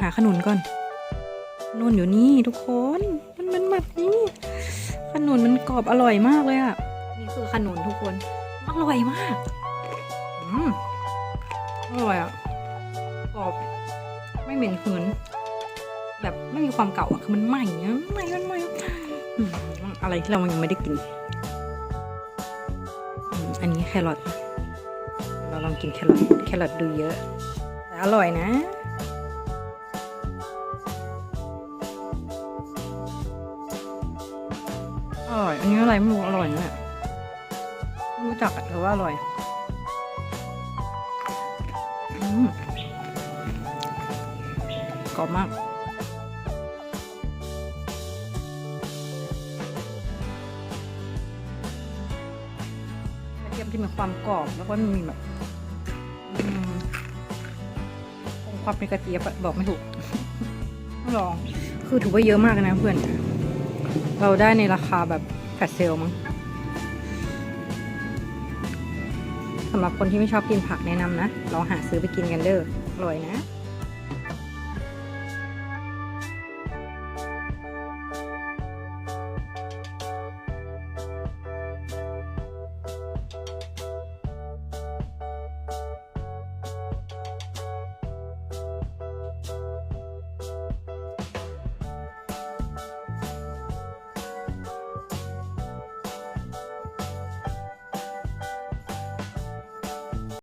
หาขนุนก่อน ขนุนอยู่นี่ทุกคน มันมันแบบนี้ ขนุนมันกรอบอร่อยมากเลยอะนี่คือขนุนทุกคน อร่อยมาก อืมอร่อยอะกรอบ ไม่เหม็นหืน แบบไม่มีความเก่าอะคือมันใหม่อะใหม่มันใหม่อะไรที่เรายังไม่ได้กิน อันนี้แครอทเราลองกินแครอท แครอทดูเยอะ แต่อร่อยนะ อร่อย อันนี้อะไรไม่รู้อร่อยเนี่ยไม่รู้จักแต่ว่าอร่อยอืมกรอบมากกระเทียมที่มีความกรอบแล้วก็มันมีแบบอืมคงความเป็นกระเจี๊ยบบอกไม่ถูกลอง คือถือว่าเยอะมากนะเพื่อน เราได้ในราคาแบบแฟลเซลมั้งสำหรับคนที่ไม่ชอบกินผักแนะนำนะลองหาซื้อไปกินกันเด้ออร่อยนะ